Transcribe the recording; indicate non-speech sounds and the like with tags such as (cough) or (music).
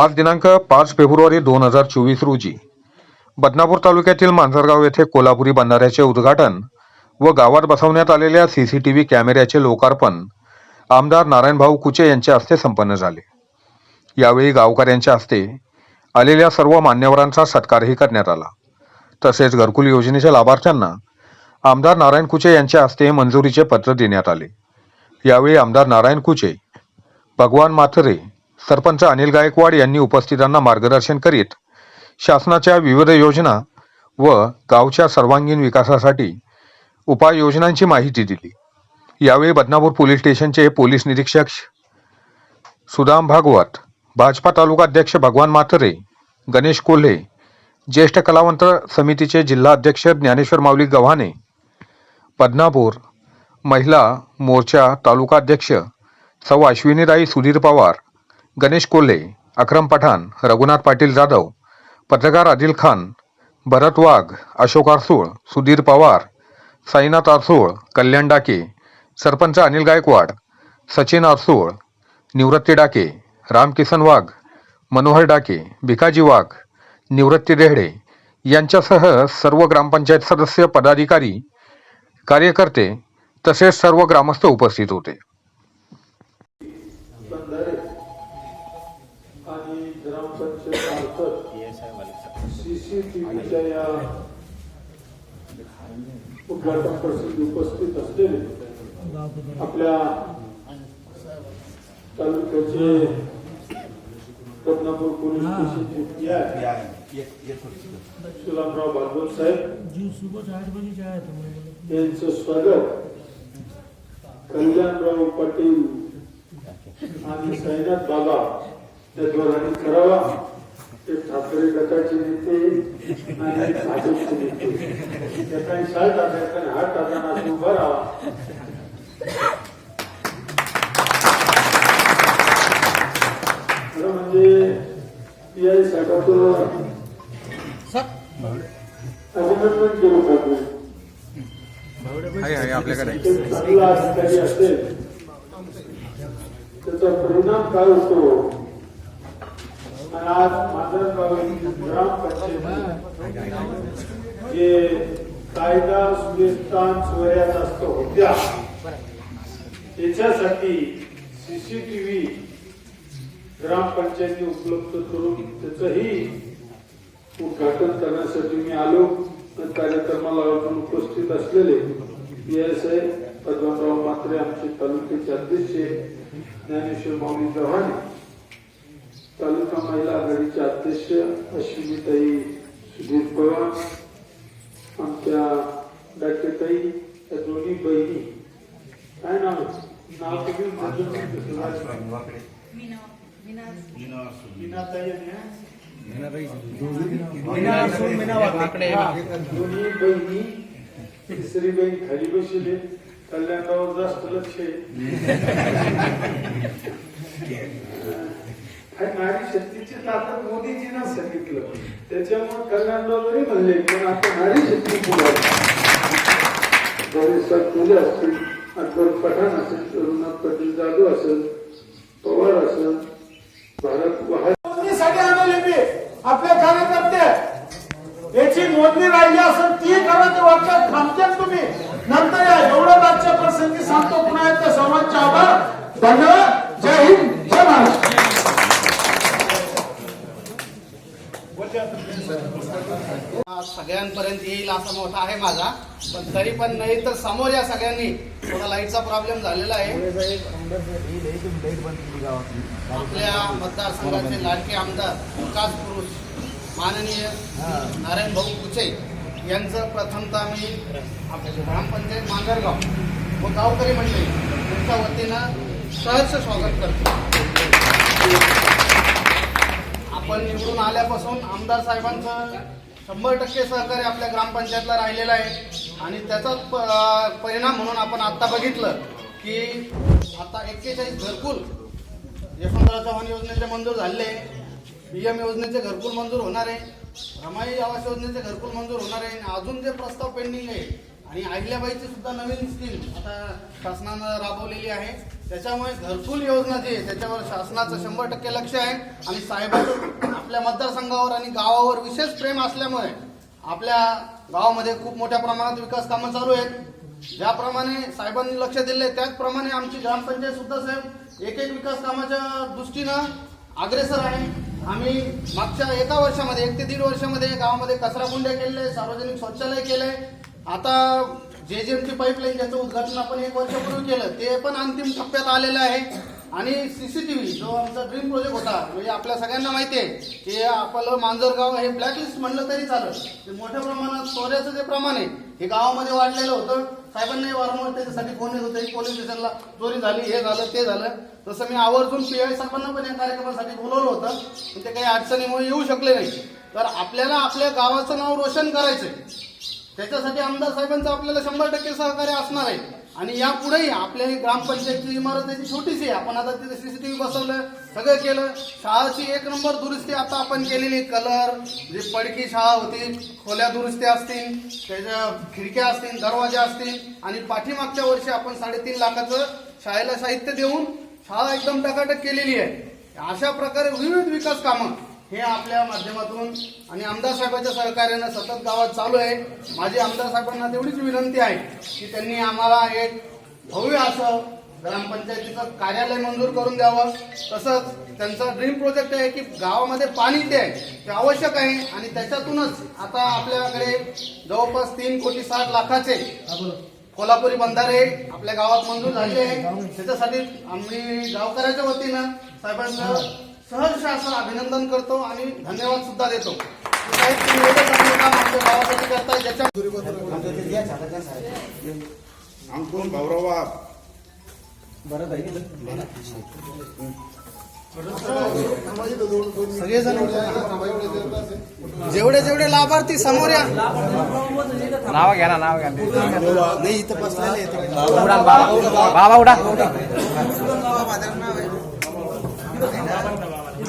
आज दिनांक पाच फेब्रुवारी दोन हजार चोवीस रोजी. बदनापूर तालुक्यातील मांजरगाव येथे कोल्हापुरी बंधाऱ्याचे उद्घाटन व गावात बसवण्यात आलेल्या सीसीटीव्ही कॅमेऱ्याचे लोकार्पण आमदार नारायणभाऊ कुचे यांच्या हस्ते संपन्न झाले. यावेळी गावकऱ्यांच्या हस्ते आलेल्या सर्व मान्यवरांचा सत्कारही करण्यात आला. तसेच घरकुल योजनेच्या लाभार्थ्यांना आमदार नारायण कुचे यांच्या हस्ते मंजुरीचे पत्र देण्यात आले. यावेळी आमदार नारायण कुचे भगवान माथरे सरपंच अनिल गायकवाड यांनी उपस्थितांना मार्गदर्शन करीत शासनाच्या विविध योजना व गावच्या सर्वांगीण विकासासाठी उपाययोजनांची माहिती दिली. यावेळी बदनापूर पोलीस स्टेशनचे पोलीस निरीक्षक सुदाम भागवत भाजपा तालुका अध्यक्ष भगवान माथरे गणेश कोल्हे ज्येष्ठ कलावंत समितीचे जिल्हा अध्यक्ष ज्ञानेश्वर माऊली गव्हाणे बदनापूर महिला मोर्चा तालुका अध्यक्ष सौ अश्विनीराई सुधीर पवार गणेश कोल्हे अक्रम पठाण रघुनाथ पाटील जाधव पत्रकार आदिल खान भरत वाघ अशोक आरसूळ सुधीर पवार साईनाथ आरसूळ कल्याण डाके सरपंच अनिल गायकवाड सचिन आरसूळ निवृत्ती डाके रामकिसन वाघ मनोहर डाके भिकाजी वाघ निवृत्ती रेहडे यांच्यासह सर्व ग्रामपंचायत सदस्य पदाधिकारी कार्यकर्ते तसेच सर्व ग्रामस्थ उपस्थित होते. मार्फत सीसीटीव्हीच्या या उद्घाटन प्रसंगी उपस्थित असलेले आपल्या तालुक्याचे बदनापूर पोलीस स्टेशनचे पी सुलामराव भागवत साहेब यांचं स्वागत कल्याणराव पाटील आणि साईनाथ बाबा त्या दोघांनी करावा ते ठाकरे गटाचे नेते आणि भाजपचे नेते. त्या काही साठ टाकायचा आणि टाकाना असं उभा राहा खरं म्हणजे पी आय साहेबाचं अभिनंदन केलं पाहिजे. एक चांगला अधिकारी असेल त्याचा परिणाम काय होतो? पण आज माझं ग्रामपंचायत. जे कायदा सुव्यवस्था चोऱ्या जास्त होत्या त्याच्यासाठी सीसीटीव्ही ग्रामपंचायती उपलब्ध करून त्याचंही उद्घाटन करण्यासाठी मी आलो. तर कार्यक्रमाला अजून उपस्थित असलेले P S I Padmarao Matre आमचे तालुक्याचे अध्यक्ष ज्ञानेश्वर माऊली गव्हाणे तालुका महिला आघाडीचे अध्यक्ष अश्विनीताई सुधीर पवार आमच्या डाक्टरताई या दोन्ही बहिणी. काय नाव? नाव हा? दोन्ही बहिणी तिसरी बहीण खाली बसले. कल्याणराव जास्त लक्ष आहे. (laughs) आणि माझी शक्तीची ताकद मोदीजीना सांगितलं. त्याच्यामुळे कल्याणराव जरी म्हणले पण आता नारी शक्ती पुढे साहेब फुले असतील अकबर पठाण असेल रघुनाथ पाटील जाधव असेल पवार असेल भारत वहा नोंदणीसाठी मी आपले कार्यकर्ते याची नोंदणी राहिली असेल ती करत वाटत थांबतात तुम्ही. नंतर या एवढं आजच्या प्रसंगी सांगतो पुन्हा एकदा सर्वांचे आभार. धन्यवाद. असा मोठा आहे माझा. पण तरी पण नाही तर समोर या सगळ्यांनी. थोडा लाईटचा प्रॉब्लेम झालेला आहे. आपल्या मतदारसंघाचे लाडके आमदार विकास पुरुष माननीय नारायण भाऊ कुचे यांचं प्रथमतः मी ग्रामपंचायत मांजरगाव व गावकरी मंडळी यांच्या वतीनं सहर्ष स्वागत करतो. आपण निवडून आल्यापासून आमदार साहेबांचं शंभर टक्के सहकार्य आपल्या ग्रामपंचायतला राहिलेलं आहे. आणि त्याचाच प- परिणाम म्हणून आपण आता बघितलं की आता एक्केचाळीस घरकुल यशवंतराव चव्हाण योजनेचे मंजूर झाले. पीएम योजनेचे घरकुल मंजूर होणार आहे. रमाई आवास योजनेचे घरकुल मंजूर होणार आहे. आणि अजून जे प्रस्ताव पेंडिंग आहे आणि अहिल्याबाईची सुद्धा नवीन स्कीम आता शासनानं राबवलेली आहे. त्याच्यामुळे घरकुल योजना जी आहे त्याच्यावर शासनाचं शंभर टक्के लक्ष आहे. आणि साहेबांचं आपल्या मतदारसंघावर आणि गावावर विशेष प्रेम असल्यामुळे आपल्या गावामध्ये खूप मोठ्या प्रमाणात विकास कामं चालू आहेत. ज्याप्रमाणे साहेबांनी लक्ष दिले त्याचप्रमाणे आमची ग्रामपंचायत सुद्धा साहेब एक एक विकास कामाच्या दृष्टीनं अग्रेसर आहे. आम्ही मागच्या एका वर्षामध्ये एक ते दीड वर्षामध्ये गावामध्ये कचरा गुंड्या केले सार्वजनिक शौचालय केले आता जे जे ची पाईपलाईन ज्याचं उद्घाटन आपण एक वर्षापूर्वी केलं ते पण अंतिम टप्प्यात आलेलं आहे. आणि सीसीटीव्ही जो आमचा ड्रीम प्रोजेक्ट होता म्हणजे आपल्या सगळ्यांना माहिती आहे की आपलं मांजरगाव हे ब्लॅकलिस्ट म्हणलं तरी चालत ते मोठ्या प्रमाणात चोऱ्याचं जे प्रमाण आहे हे गावामध्ये वाढलेलं होतं. साहेबांनाही वारंवार त्याच्यासाठी फोन येत होते पोलीस स्टेशनला चोरी झाली हे झालं ते झालं. तसं मी आवर्जून पी आय साहेबांना पण या कार्यक्रमासाठी बोलवलं होतं पण ते काही अडचणीमुळे येऊ शकले नाही. तर आपल्याला आपल्या गावाचं नाव रोशन करायचंय. त्याच्यासाठी आमदार साहेबांचं आपल्याला शंभर टक्के सहकार्य असणार आहे. आणि यापुढेही आपल्या ही ग्रामपंचायतची इमारत आहे ती छोटीशी आहे. आपण आता तिथे सीसीटीव्ही बसवलं सगळं केलं. शाळाची एक नंबर दुरुस्ती आता आपण केलेली कलर जी पडकी शाळा होती खोल्या दुरुस्ती असतील त्याच्या खिडक्या असतील दरवाजे असतील आणि पाठीमागच्या वर्षी आपण साडेतीन लाखाचं शाळेला साहित्य देऊन शाळा एकदम टकाटक केलेली आहे. अशा प्रकारे विविध विकास कामं हे आपल्या माध्यमातून आणि आमदार साहेबांच्या सहकार्यानं सतत गावात चालू आहे. माझी आमदार साहेबांना तेवढीच विनंती आहे की त्यांनी आम्हाला एक भव्य असं ग्रामपंचायतीचं कार्यालय मंजूर करून द्यावं. तसंच त्यांचा ड्रीम प्रोजेक्ट आहे की गावामध्ये पाणी ते आहे ते आवश्यक आहे आणि त्याच्यातूनच आता आपल्याकडे जवळपास तीन कोटी साठ लाखाचे कोल्हापुरी बंधारे आपल्या गावात मंजूर झाले आहे. त्याच्यासाठी आम्ही गावकऱ्याच्या वतीनं साहेबांचं सहर्ष असं अभिनंदन करतो आणि धन्यवाद सुद्धा देतो गावासाठी करताय ज्याच्या अंकुश भाऊराव जेवढे जेवढे लाभार्थी समोर या नाव घ्या ना नाव घ्या नाही इथं बसलेले उडा बाबा बाबा